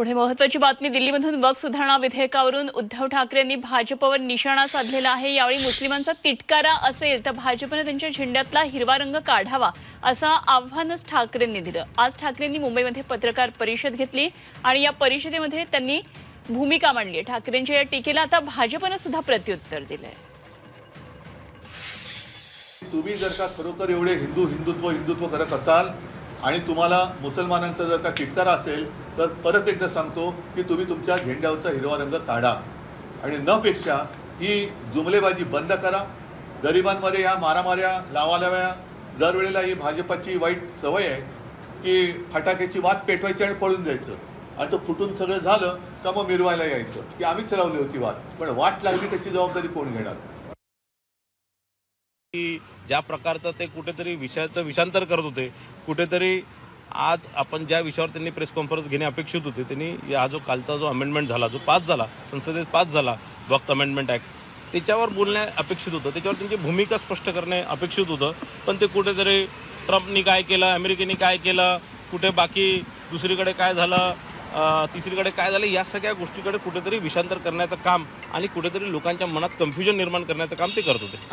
पुढे महत्वाची बातमी दिल्लीमधून वक सुधारणा विधेयकावरून उद्धव ठाकरेंनी भाजपवर निशाणा साधलेला आहे. यावेळी मुस्लिमांचा तिटकारा असेल तर भाजपनं त्यांच्या झेंड्यातला हिरवा रंग काढावा असं आव्हानच ठाकरेंनी दिलं. आज ठाकरेंनी मुंबईमध्ये पत्रकार परिषद घेतली आणि या परिषदेमध्ये त्यांनी भूमिका मांडली. ठाकरेंच्या या टीकेला आता भाजपनं सुद्धा प्रत्युत्तर दिलंय. तुम्ही जर का खरोखर एवढे हिंदू हिंदुत्व हिंदुत्व करत असाल आणि तुम्हाला मुसलमानांचा जर का किटकारा असेल तर परत एकदा सांगतो की तुम्ही तुमच्या झेंड्यावरचा हिरवा रंग काढा. आणि नपेक्षा ही जुमलेबाजी बंद करा. गरिबांमध्ये ह्या मारामाऱ्या लावालाव्या. दरवेळेला ही भाजपाची वाईट सवय आहे की फटाक्याची वाट पेटवायची आणि पळून जायचं. आणि तो फुटून सगळं झालं का मग मिरवायला यायचं. की आम्हीच लावली होती वाट पण वाट लागली त्याची जबाबदारी कोण घेणार? की ज्या प्रकारचं ते कुठेतरी विषयाचं विषांतर करत होते कुठेतरी आज आपण ज्या विषयावर त्यांनी प्रेस कॉन्फरन्स घेणे अपेक्षित होते त्यांनी हा जो कालचा जो अमेंडमेंट झाला जो पास झाला संसदेत पास झाला वक्त अमेंडमेंट ऍक्ट त्याच्यावर बोलणे अपेक्षित होतं. त्याच्यावर त्यांची भूमिका स्पष्ट करणे अपेक्षित होतं. पण ते कुठेतरी ट्रम्पनी काय केलं अमेरिकेने काय केलं कुठे बाकी दुसरीकडे काय झालं तिसरीकडे काय झालं या सगळ्या गोष्टीकडे कुठेतरी विषांतर करण्याचं काम आणि कुठेतरी लोकांच्या मनात कन्फ्युजन निर्माण करण्याचं काम ते करत होते.